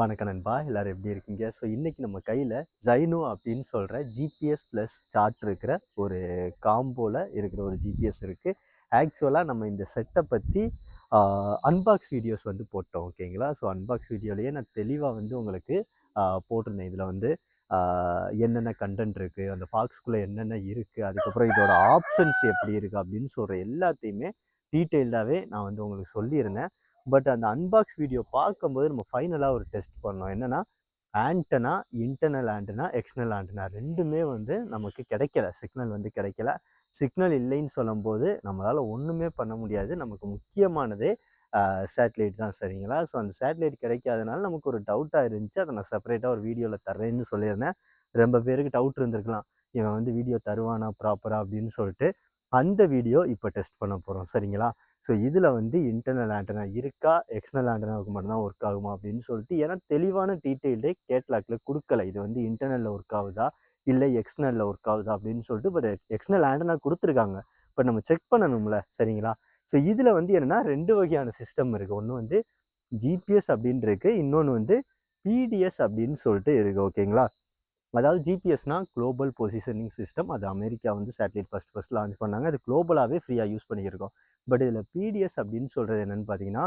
வணக்கம் நண்பா. எல்லாரும் எப்படி இருக்கீங்க? ஸோ இன்றைக்கி நம்ம கையில் ஜைனோ அப்படின்னு சொல்கிற ஜிபிஎஸ் ப்ளஸ் சார்ட் இருக்கிற ஒரு காம்போவில் இருக்கிற ஒரு ஜிபிஎஸ் இருக்குது ஆக்சுவலாக நம்ம இந்த செட்டை பற்றி அன்பாக்ஸ் வீடியோஸ் வந்து போட்டோம் ஓகேங்களா ஸோ அன்பாக்ஸ் வீடியோலேயே நான் தெளிவாக வந்து உங்களுக்கு போட்டிருந்தேன். இதில் வந்து என்னென்ன கண்டென்ட் இருக்குது அந்த பாக்ஸ்குள்ளே என்னென்ன இருக்குது அதுக்கப்புறம் இதோட ஆப்ஷன்ஸ் எப்படி இருக்குது அப்படின்னு சொல்கிற எல்லாத்தையுமே டீட்டெயில்டாகவே நான் வந்து உங்களுக்கு சொல்லியிருந்தேன். பட் அந்த அன்பாக்ஸ் வீடியோ பார்க்கும்போது நம்ம ஃபைனலாக ஒரு டெஸ்ட் பண்ணோம். என்னென்னா antenna internal antenna external antenna ரெண்டுமே வந்து நமக்கு கிடைக்கல. சிக்னல் வந்து கிடைக்கல. சிக்னல் இல்லைன்னு சொல்லும்போது நம்மளால் ஒன்றுமே பண்ண முடியாது. நமக்கு முக்கியமானதே சேட்டலைட் தான் சரிங்களா? ஸோ அந்த சேட்டலைட் கிடைக்காதனால நமக்கு ஒரு டவுட்டாக இருந்துச்சு. அதை நான் செப்பரேட்டாக ஒரு வீடியோவில் தர்றேன்னு சொல்லியிருந்தேன். ரொம்ப பேருக்கு டவுட் இருந்திருக்கலாம். இவன் வந்து வீடியோ தருவானா ப்ராப்பராக அப்படின்னு சொல்லிட்டு அந்த வீடியோ இப்போ டெஸ்ட் பண்ண போகிறோம் சரிங்களா? ஸோ இதில் வந்து இன்டர்னல் ஆண்டனா இருக்கா? எக்ஸ்டர்னல் ஆண்டனாவுக்கு மட்டும்தான் ஒர்க் ஆகுமா? அப்படின்னு சொல்லிட்டு ஏன்னா தெளிவான டீட்டெயில்டே கேட்லாக்கில் கொடுக்கல. இது வந்து இன்டர்னலில் ஒர்க் ஆகுதா? இல்லை எக்ஸ்டர்னலில் ஒர்க் ஆகுதா? அப்படின்னு சொல்லிட்டு பட் எக்ஸ்டர்னல் ஆண்டனா கொடுத்துருக்காங்க. பட் நம்ம செக் பண்ணணும்ல சரிங்களா? ஸோ இதில் வந்து என்னென்னா ரெண்டு வகையான சிஸ்டம் இருக்குது ஒன்று வந்து ஜிபிஎஸ் அப்படின்னு இருக்குது இன்னொன்று வந்து பிடிஎஸ் அப்படின்னு சொல்லிட்டு இருக்குது ஓகேங்களா அதாவது ஜிபிஎஸ்னால் குளோபல் பொசிஷனிங் சிஸ்டம் அது அமெரிக்கா வந்து சேட்டலைட் ஃபஸ்ட் ஃபஸ்ட் லான்ச் பண்ணாங்க. அது குளோபலாகவே ஃப்ரீயாக யூஸ் பண்ணியிருக்கோம் பட் இதில் பிடிஎஸ் அப்படின்னு சொல்கிறது என்னென்னு பார்த்தீங்கன்னா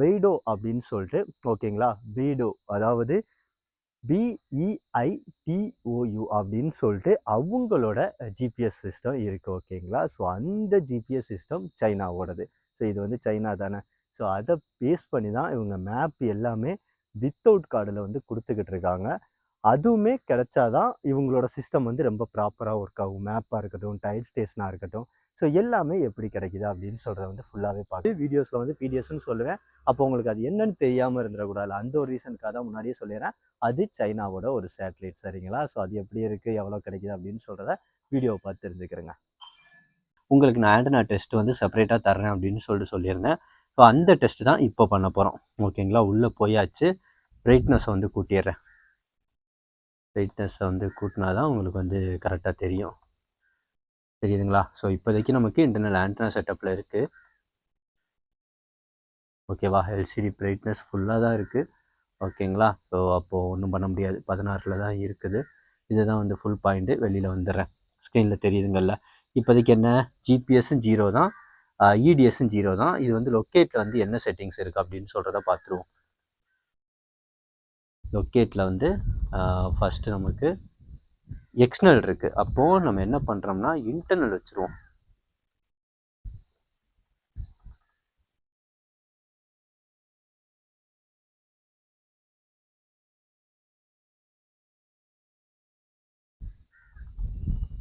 வெய்டோ அப்படின்னு சொல்லிட்டு ஓகேங்களா? வீடோ அதாவது பிஇஐடிஓயு அப்படின்னு சொல்லிட்டு அவங்களோட ஜிபிஎஸ் சிஸ்டம் இருக்குது ஓகேங்களா? ஸோ அந்த ஜிபிஎஸ் சிஸ்டம் சைனாவோடது. ஸோ இது வந்து சைனா தானே? ஸோ அதை பேஸ் பண்ணி தான் இவங்க மேப் எல்லாமே வித்தவுட் கார்டில் வந்து கொடுத்துக்கிட்டு இருக்காங்க. அதுவுமே கிடைச்சாதான் இவங்களோட சிஸ்டம் வந்து ரொம்ப ப்ராப்பராக ஒர்க் ஆகும். மேப்பாக இருக்கட்டும் டைல் ஸ்டேஷனாக இருக்கட்டும் ஸோ எல்லாமே எப்படி கிடைக்குது அப்படின்னு சொல்கிறத வந்து ஃபுல்லாகவே பார்த்து வீடியோஸில் வந்து பிடிஎஸ்ன்னு சொல்லுவேன். அப்போ உங்களுக்கு அது என்னன்னு தெரியாமல் இருந்துடக்கூடாது. அந்த ஒரு ரீசனுக்காக தான் முன்னாடியே சொல்லிடுறேன். அது சைனாவோட ஒரு சேட்டலைட் சரிங்களா? ஸோ அது எப்படி இருக்குது எவ்வளோ கிடைக்குது அப்படின்னு சொல்கிறத வீடியோவை பார்த்து தெரிஞ்சுக்கிறேங்க. உங்களுக்கு நான் ஆண்டனா டெஸ்ட் வந்து செப்பரேட்டாக தரேன் அப்படின்னு சொல்லிட்டு சொல்லியிருந்தேன். ஸோ அந்த டெஸ்ட் தான் இப்போ பண்ண போகிறோம் ஓகேங்களா? உள்ளே போயாச்சு. பிரைட்னஸை வந்து கூட்டிடுறேன். பிரைட்னஸை வந்து கூட்டினா தான் உங்களுக்கு வந்து கரெக்டாக தெரியும். தெரியுதுங்களா? ஸோ இப்போதைக்கு நமக்கு இன்டர்னல் ஆண்டனா செட்டப்பில் இருக்குது ஓகேவா எல்சிடி பிரைட்னஸ் ஃபுல்லாக தான் இருக்குது ஓகேங்களா ஸோ அப்போது ஒன்றும் பண்ண முடியாது. பதினாறில் தான் இருக்குது. இதுதான் வந்து ஃபுல் பாயிண்ட்டு வெளியில் வந்துடுறேன். ஸ்க்ரீனில் தெரியுதுங்கள்ல இப்போதைக்கு என்ன? ஜிபிஎஸும் ஜீரோ தான். இடிஎஸும் ஜீரோ தான். இது வந்து லொக்கேட்டில் வந்து என்ன செட்டிங்ஸ் இருக்குது அப்படின்னு சொல்கிறத பார்த்துருவோம். லொக்கேட்டில் வந்து ஃபஸ்ட்டு நமக்கு எக்ஸ்டர்னல் இருக்குது அப்போது நம்ம என்ன பண்ணுறோம்னா இன்டர்னல் வச்சுருவோம்.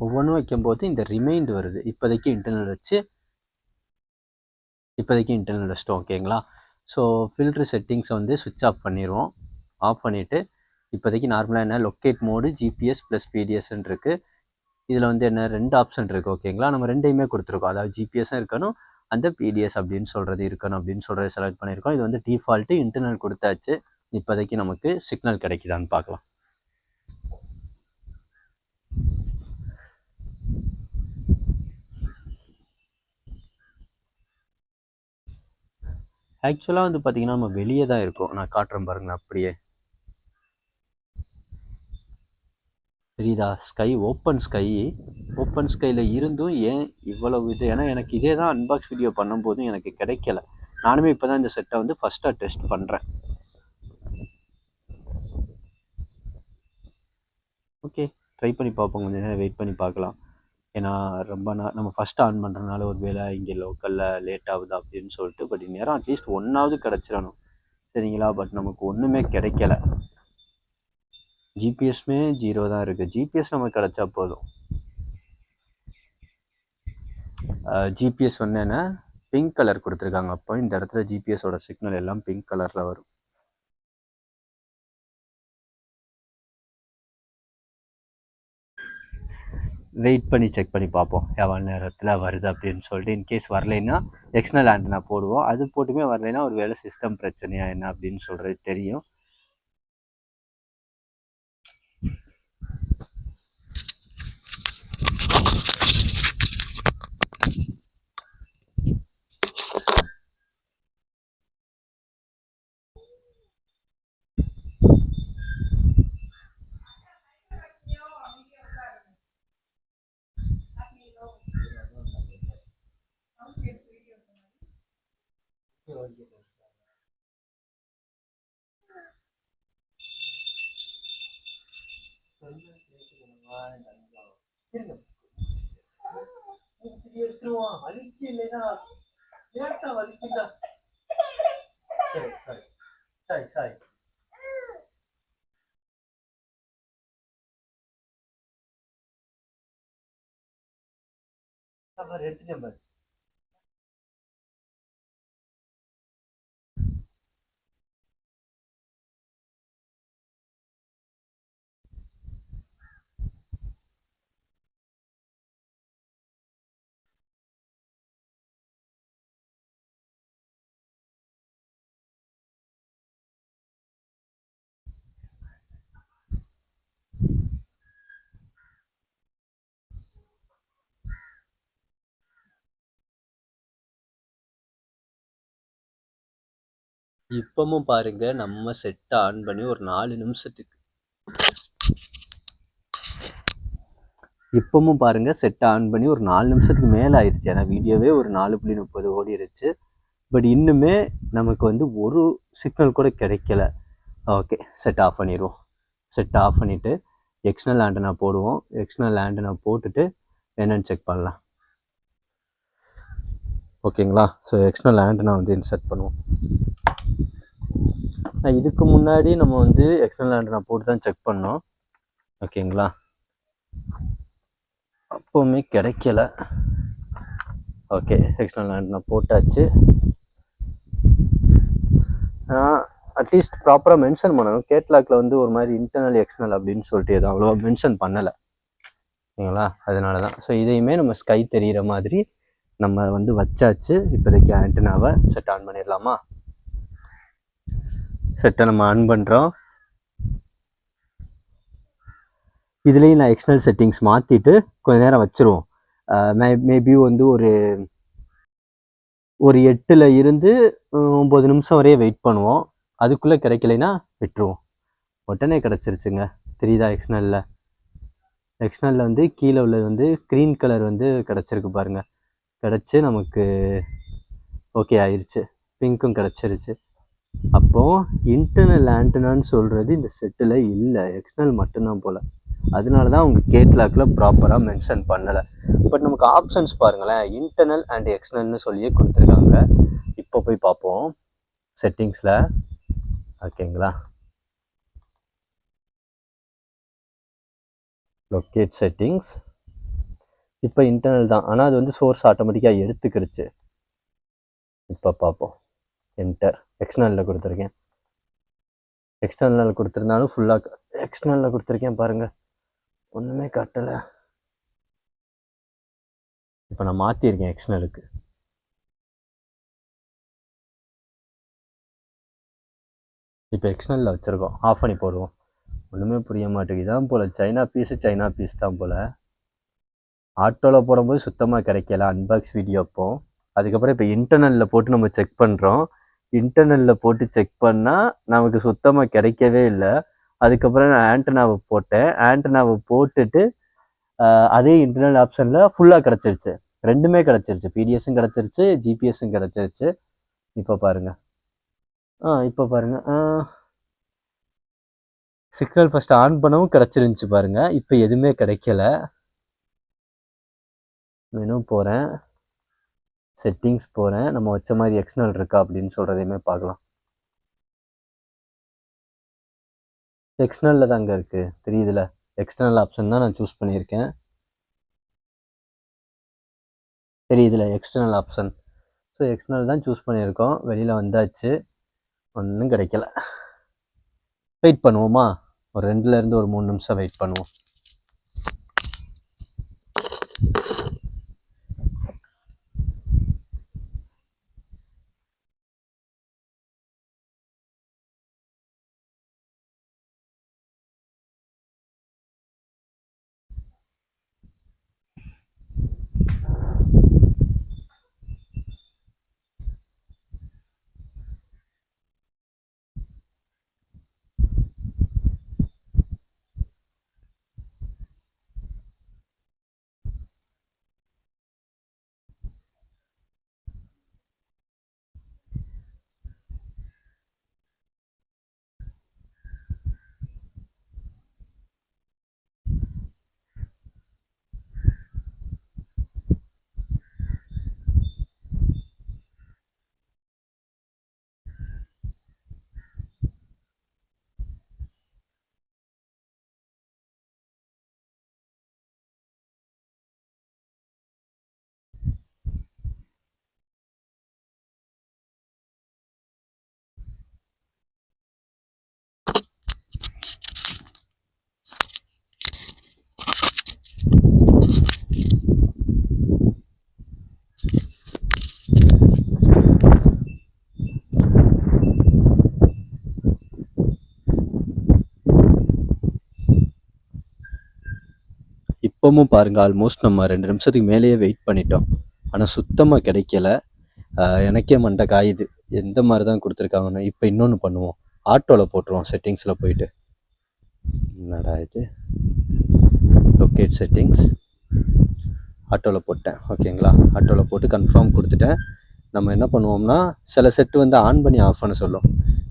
ஒவ்வொன்றும் வைக்கும்போது இந்த ரிமைண்ட் வருது. இப்போதைக்கு இன்டர்னல் வச்சு இப்போதைக்கு இன்டர்னல் வச்சிட்டோம் ஓகேங்களா ஸோ ஃபில்ட்ரு செட்டிங்ஸை வந்து சுவிட்ச் ஆஃப் பண்ணிடுவோம் ஆஃப் பண்ணிவிட்டு இப்போதைக்கு நார்மலாக என்ன? லொக்கேட் மோடு ஜிபிஎஸ் ப்ளஸ் பிடிஎஸ்ன்னு இருக்குது இதில் வந்து என்ன? ரெண்டு ஆப்ஷன் இருக்குது ஓகேங்களா நம்ம ரெண்டையுமே கொடுத்துருக்கோம். அதாவது ஜிபிஎஸ்ஸும் இருக்கணும் அந்த பிடிஎஸ் அப்படின்னு சொல்கிறது இருக்கணும் அப்படின்னு சொல்கிறத செலக்ட் பண்ணியிருக்கோம். இது வந்து டிஃபால்ட்டு இன்டர்னல் கொடுத்தாச்சு. இப்போதைக்கு நமக்கு சிக்னல் கிடைக்குதான்னு பார்க்கலாம். ஆக்சுவலாக வந்து பார்த்திங்கன்னா நம்ம வெளியே தான் இருக்கோம். நான் காட்டுறேன் பாருங்கள் அப்படியே. தெரியுதா? ஸ்கை ஓப்பன் ஸ்கை ஓப்பன் ஸ்கையில் இருந்தும் ஏன் இவ்வளவு இது? ஏன்னா எனக்கு இதே தான் அன்பாக்ஸ் வீடியோ பண்ணும்போதும் எனக்கு கிடைக்கல. நானுமே இப்போ தான் இந்த செட்டை வந்து ஃபஸ்ட்டாக டெஸ்ட் பண்ணுறேன் ஓகே ட்ரை பண்ணி பார்ப்போம். கொஞ்சம் நேரம் வெயிட் பண்ணி பார்க்கலாம். ஏன்னா ரொம்ப நான் நம்ம ஃபஸ்ட்டு ஆன் பண்ணுறதுனால ஒரு வேளை இங்கே லோக்கலில் லேட் ஆகுது அப்படின்னு சொல்லிட்டு பட் நேரம் அட்லீஸ்ட் ஒன்றாவது கிடச்சிடணும். சரிங்களா? பட் நமக்கு ஒன்றுமே கிடைக்கல. ஜிபிஎஸ்மே ஜீரோ தான் இருக்குது ஜிபிஎஸ் நமக்கு கிடச்சா போதும். ஜிபிஎஸ் வந்து என்ன? பிங்க் கலர் கொடுத்துருக்காங்க. அப்போ இந்த இடத்துல ஜிபிஎஸோட சிக்னல் எல்லாம் பிங்க் கலரில் வரும். வெயிட் பண்ணி செக் பண்ணி பார்ப்போம். எவ்வளோ நேரத்தில் வருது அப்படின்னு சொல்லிட்டு இன்கேஸ் வரலைன்னா எக்ஸ்டர்னல் ஆண்டனா போடுவோம். அது போட்டுமே வரலைன்னா ஒரு வேலை சிஸ்டம் பிரச்சனையாக என்ன அப்படின்னு சொல்கிறது தெரியும். எடுத்துருவான் வலிக்கு இல்லைன்னா லேட்டா வலிக்குதா சரி சரி சரி சரி எடுத்துட்டேன் பாரு இப்பவும் பாருங்க நம்ம செட்டை ஆன் பண்ணி ஒரு நாலு நிமிஷத்துக்கு. இப்பமும் பாருங்க செட்டை ஆன் பண்ணி ஒரு நாலு நிமிஷத்துக்கு மேலே ஆயிடுச்சு ஏன்னா வீடியோவே ஒரு நாலு புள்ளி முப்பது ஓடிடுச்சு பட் இன்னுமே நமக்கு வந்து ஒரு சிக்னல் கூட கிடைக்கல. ஓகே செட் ஆஃப் பண்ணிடுவோம் செட் ஆஃப் பண்ணிவிட்டு எக்ஸ்டர்னல் ஆண்டனா போடுவோம். எக்ஸ்டர்னல் ஆண்டனா போட்டுட்டு என்னென்னு செக் பண்ணலாம். ஓகேங்களா ஸோ எக்ஸ்டர்னல் ஆண்டனா வந்து இன்சர்ட் பண்ணுவோம். இதுக்கு முன்னாடி நம்ம வந்து எக்ஸ்டர்னல் ஆண்டனா போட்டு தான் செக் பண்ணோம். ஓகேங்களா? அப்போவுமே கிடைக்கல. ஓகே எக்ஸ்டர்னல் ஆண்டனா போட்டாச்சு. அட்லீஸ்ட் ப்ராப்பராக மென்ஷன் பண்ணணும். கேட்லாக்ல வந்து ஒரு மாதிரி இன்டர்னல் எக்ஸ்டர்னல் அப்படின்னு சொல்லிட்டு எதுவும் அவ்வளோவா மென்ஷன் பண்ணலை. ஓகேங்களா? அதனால தான் ஸோ இதையுமே நம்ம ஸ்கை தெரிகிற மாதிரி நம்ம வந்து வச்சாச்சு. இப்போதைக்கு ஆண்டனாவை செட் ஆன் பண்ணிடலாமா? செட்டை நம்ம ஆன் பண்ணுறோம் இதுலேயும் நான் எக்ஸ்டர்னல் செட்டிங்ஸ் மாற்றிட்டு கொஞ்சம் நேரம் வச்சுருவோம். மே மேபி வந்து ஒரு ஒரு எட்டில் இருந்து ஒம்பது நிமிஷம் வரையே வெயிட் பண்ணுவோம். அதுக்குள்ளே கிடைக்கலைன்னா விட்டுருவோம். உடனே கிடச்சிருச்சுங்க. தெரியுதா எக்ஸ்னலில் எக்ஸ்னலில் வந்து கீழே உள்ளது வந்து க்ரீன் கலர் வந்து கிடச்சிருக்கு பாருங்கள் கிடச்சி நமக்கு ஓகே ஆயிடுச்சு பிங்க்கும் கிடச்சிருச்சு. அப்போது இன்டர்னல் ஆண்டனான்னு சொல்கிறது இந்த செட்டில் இல்லை. எக்ஸ்டர்னல் மட்டும்தான் போல். அதனால தான் அவங்க கேட்லாக்கில் ப்ராப்பராக மென்ஷன் பண்ணலை. பட் நமக்கு ஆப்ஷன்ஸ் பாருங்களேன். இன்டர்னல் அண்ட் எக்ஸ்டர்னல்னு சொல்லியே கொடுத்துருக்காங்க. இப்போ போய் பார்ப்போம். செட்டிங்ஸில் ஓகேங்களா லொக்கேட் செட்டிங்ஸ் இப்போ இன்டர்னல் தான். ஆனால் அது வந்து சோர்ஸ் ஆட்டோமேட்டிக்காக எடுத்துக்கிருச்சு. இப்போ பார்ப்போம். என்டர் எக்ஸ்டர்னலில் கொடுத்துருக்கேன். எக்ஸ்டர்னல் கொடுத்துருந்தாலும் ஃபுல்லாக எக்ஸ்டர்னலில் கொடுத்துருக்கேன் பாருங்கள் ஒன்றுமே காட்டலை. இப்போ நான் மாற்றிருக்கேன் எக்ஸ்டர்னலுக்கு இப்போ எக்ஸ்டர்னலில் வச்சுருக்கோம். ஆஃப் பண்ணி போடுவோம். ஒன்றுமே புரிய மாட்டேங்குது. இதான் போல். சைனா பீஸு சைனா பீஸ் தான் போல். ஆட்டோவில் போடும்போது சுத்தமாக கிடைக்கல. அன்பாக்ஸ் வீடியோ அப்போ. அதுக்கப்புறம் இப்போ இன்டர்னலில் போட்டு நம்ம செக் பண்ணுறோம் இன்டர்னலில் போட்டு செக் பண்ணால் நமக்கு சுத்தமாக கிடைக்கவே இல்லை. அதுக்கப்புறம் நான் ஆண்டனாவை போட்டேன். ஆண்டனாவை போட்டுட்டு அதே இன்டர்னல் ஆப்ஷனில் ஃபுல்லாக கிடச்சிருச்சு. ரெண்டுமே கிடச்சிருச்சு. பிடிஎஸும் கிடச்சிருச்சு ஜிபிஎஸும் கிடச்சிருச்சு. இப்போ பாருங்கள் ஆ இப்போ பாருங்கள் சிக்னல் ஃபஸ்ட் ஆன் பண்ணவும் கிடச்சிருந்துச்சு பாருங்கள் இப்போ எதுவுமே கிடைக்கல. மெனு போகிறேன் செட்டிங்ஸ் போகிறேன் நம்ம வச்ச மாதிரி எக்ஸ்டர்னல் இருக்கா அப்படின்னு சொல்கிறதையுமே பார்க்கலாம். எக்ஸ்டர்னலில் அங்கே இருக்குது தெரியுதுல? எக்ஸ்டர்னல் ஆப்ஷன் தான் நான் சூஸ் பண்ணியிருக்கேன். தெரியுதுல? எக்ஸ்டர்னல் ஆப்ஷன் ஸோ எக்ஸ்டர்னல் தான் சூஸ் பண்ணியிருக்கோம். வெளியில் வந்தாச்சு. ஒன்றும் கிடைக்கல. வெயிட் பண்ணுவோமா? ஒரு ரெண்டுலேருந்து ஒரு மூணு நிமிஷம் வெயிட் பண்ணுவோம். இப்போவும் பாருங்கள் ஆல்மோஸ்ட் நம்ம ரெண்டு நிமிஷத்துக்கு மேலேயே வெயிட் பண்ணிட்டோம். ஆனால் சுத்தமாக கிடைக்கல. எனக்கே மண்டை காயுது. எந்த மாதிரி தான் கொடுத்துருக்காங்கன்னு இப்போ இன்னொன்று பண்ணுவோம். ஆட்டோவில் போட்டுருவோம் செட்டிங்ஸில் போயிட்டு. என்னடா இது? லொக்கேட் செட்டிங்ஸ் ஆட்டோவில் போட்டேன். ஓகேங்களா ஆட்டோவில் போட்டு கன்ஃபார்ம் கொடுத்துட்டேன். நம்ம என்ன பண்ணுவோம்னா சில செட்டு வந்து ஆன் பண்ணி ஆஃப் பண்ண சொல்லும்.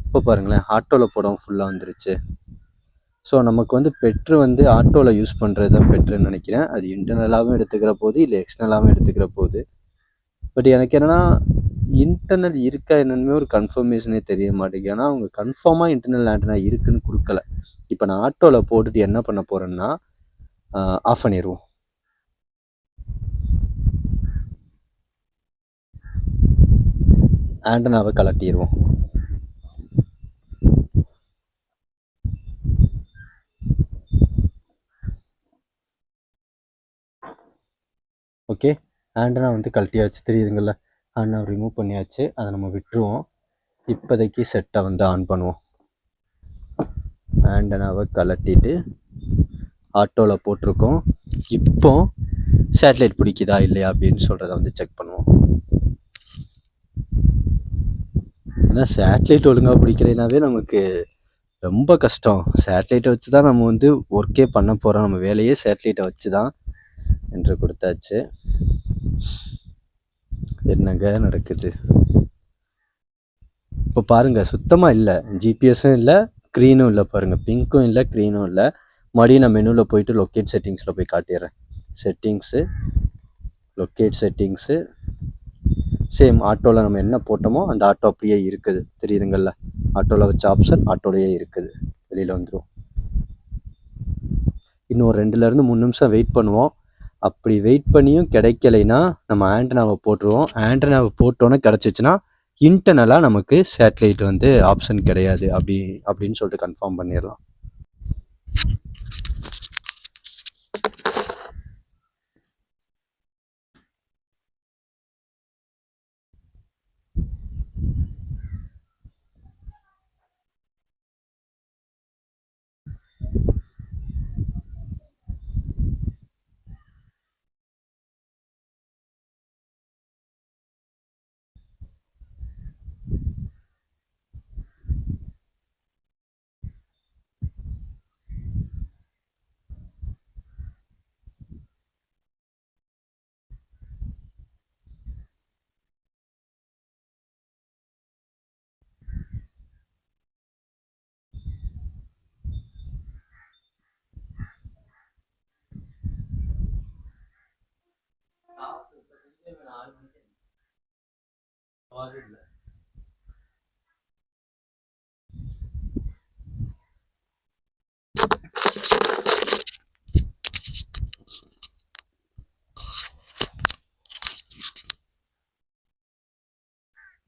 இப்போ பாருங்களேன் ஆட்டோவில் போடவும் ஃபுல்லாக வந்துருச்சு. ஸோ நமக்கு வந்து பெட்ரு வந்து ஆட்டோவில் யூஸ் பண்ணுறது தான் பெட்ருன்னு நினைக்கிறேன். அது இன்டர்னலாகவும் எடுத்துக்கிற போது இல்லை எக்ஸ்டர்னலாகவும் எடுத்துக்கிற போது. பட் எனக்கு என்னென்னா இன்டர்னல் இருக்கா என்னென்னு ஒரு கன்ஃபர்மேஷனே தெரிய மாட்டேங்குது. ஏன்னா அவங்க கன்ஃபார்மாக இன்டர்னல் ஆண்டனா இருக்குன்னு கொடுக்கல. இப்போ நான் ஆட்டோவில் போட்டுட்டு என்ன பண்ண போகிறேன்னா ஆஃப் பண்ணிடுவோம் ஆண்டனாவை கலட்டிடுவோம் ஓகே. ஆண்டனா வந்து கழட்டியாச்சு தெரியுதுங்கள்ல ஆண்டனா ரிமூவ் பண்ணியாச்சு. அதை நம்ம விட்டுருவோம். இப்போதைக்கு செட்டை வந்து ஆன் பண்ணுவோம். ஆண்டனாவை கலட்டிட்டு ஆட்டோவில் போட்டிருக்கோம். இப்போ சேட்டலைட் பிடிக்குதா இல்லையா அப்படின்னு சொல்கிறத வந்து செக் பண்ணுவோம். ஏன்னா சேட்டலைட் ஒழுங்காக பிடிக்கலைனாவே நமக்கு ரொம்ப கஷ்டம். சேட்டலைட்டை வச்சு தான் நம்ம வந்து ஒர்க்கே பண்ண போகிறோம் நம்ம வேலையே சேட்டலைட்டை வச்சு தான் என்று கொடுத்தாச்சு. என்னங்க நடக்குது? இப்போ பாருங்கள் சுத்தமாக இல்லை. ஜிபிஎஸும் இல்லை க்ரீனும் இல்லை பாருங்கள் பிங்க்கும் இல்லை க்ரீனும் இல்லை. மறுபடியும் நான் மெனுவில் போயிட்டு லொக்கேட் செட்டிங்ஸில் போய் காட்டிடுறேன். செட்டிங்ஸு லொக்கேட் செட்டிங்ஸு சேம் ஆட்டோவில் நம்ம என்ன போட்டோமோ அந்த ஆட்டோ அப்படியே இருக்குது. தெரியுதுங்கள்ல ஆட்டோவில் வச்ச ஆப்ஷன் ஆட்டோலேயே இருக்குது. வெளியில் வந்துடும் இன்னும் ஒரு ரெண்டுலேருந்து மூணு நிமிஷம் வெயிட் பண்ணுவோம். அப்படி வெயிட் பண்ணியும் கிடைக்கலைன்னா நம்ம ஆண்டனாவை போட்டுருவோம். ஆண்டனாவை போட்டோன்னே கிடச்சிச்சின்னா இன்டர்னலாக நமக்கு சேட்டலைட் வந்து ஆப்ஷன் கிடையாது. அப்படி அப்படின்னு சொல்லிட்டு கன்ஃபார்ம் பண்ணிடலாம்.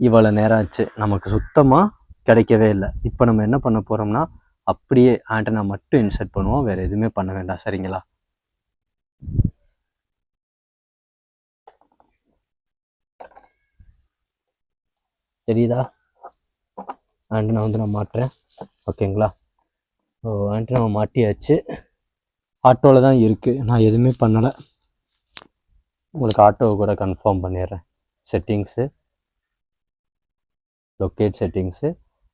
இவ்வளோ நேரம் ஆச்சு நமக்கு சுத்தமாக கிடைக்கவே இல்லை. இப்போ நம்ம என்ன பண்ண போகிறோம்னா அப்படியே ஆண்டனா மட்டும் இன்சர்ட் பண்ணுவோம். வேறு எதுவுமே பண்ண வேண்டாம். சரிங்களா? தெரியுதா? ஆண்டனா வந்து நான் மாட்டுறேன் ஓகேங்களா? ஸோ ஆண்டனா மாட்டியாச்சு. ஆட்டோவில் தான் இருக்குது நான் எதுவுமே பண்ணலை. உங்களுக்கு ஆட்டோவை கூட கன்ஃபார்ம் பண்ணிடுறேன். செட்டிங்ஸு லொக்கேட் செட்டிங்ஸு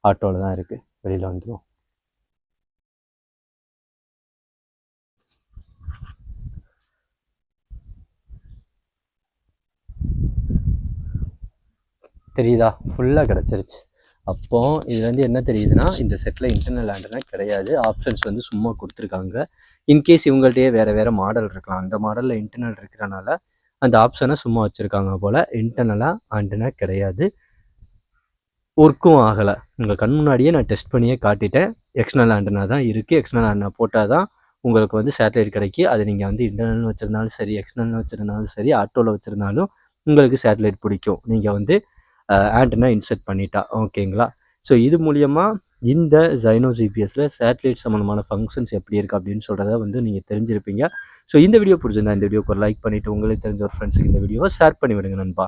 ஆட்டோவில் தான் இருக்குது வெளியில் வந்துடும் தெரியுதா? ஃபுல்லாக கிடச்சிருச்சு. அப்போ இது வந்து என்ன தெரியுதுன்னா இந்த செட்டில் இன்டர்னல் ஆண்டனா கிடையாது. ஆப்ஷன்ஸ் வந்து சும்மா கொடுத்துருக்காங்க. இன்கேஸ் இவங்கள்ட்டயே வேறு வேறு மாடல் இருக்கலாம். அந்த மாடலில் இன்டர்னல் இருக்கிறனால அந்த ஆப்ஷனை சும்மா வச்சுருக்காங்க போல் இன்டர்னலாக ஆண்டனா கிடையாது. ஒர்க்கும் ஆகலை. உங்கள் கண் முன்னாடியே நான் டெஸ்ட் பண்ணியே காட்டிட்டேன். எக்ஸ்டர்னல் ஆண்டனா தான் இருக்குது எக்ஸ்டர்னல் ஆண்டனா போட்டால் தான் உங்களுக்கு வந்து சேட்டலைட் கிடைக்கி. அது நீங்கள் வந்து இன்டர்னல் வச்சுருந்தாலும் சரி எக்ஸ்டர்னல் வச்சுருந்தாலும் சரி ஆட்டோவில் வச்சுருந்தாலும் உங்களுக்கு சேட்டலைட் பிடிக்கும். நீங்கள் வந்து ஆண்டனா இன்செர்ட் பண்ணிட்டா. ஓகேங்களா? ஸோ இது மூலியமாக இந்த ஜைனோ ஜிபிஎஸ்ல சேட்டலைட் சம்மந்தமான ஃபங்க்ஷன்ஸ் எப்படி இருக்குது அப்படின்னு சொல்கிறத வந்து நீங்கள் தெரிஞ்சிருப்பீங்க. ஸோ இந்த வீடியோ பிடிச்சிருந்தா இந்த வீடியோக்கு ஒரு லைக் பண்ணிவிட்டு உங்களுக்கு தெரிஞ்ச ஒரு ஃப்ரெண்ட்ஸுக்கு இந்த வீடியோவை ஷேர் பண்ணி விடுங்க நண்பா.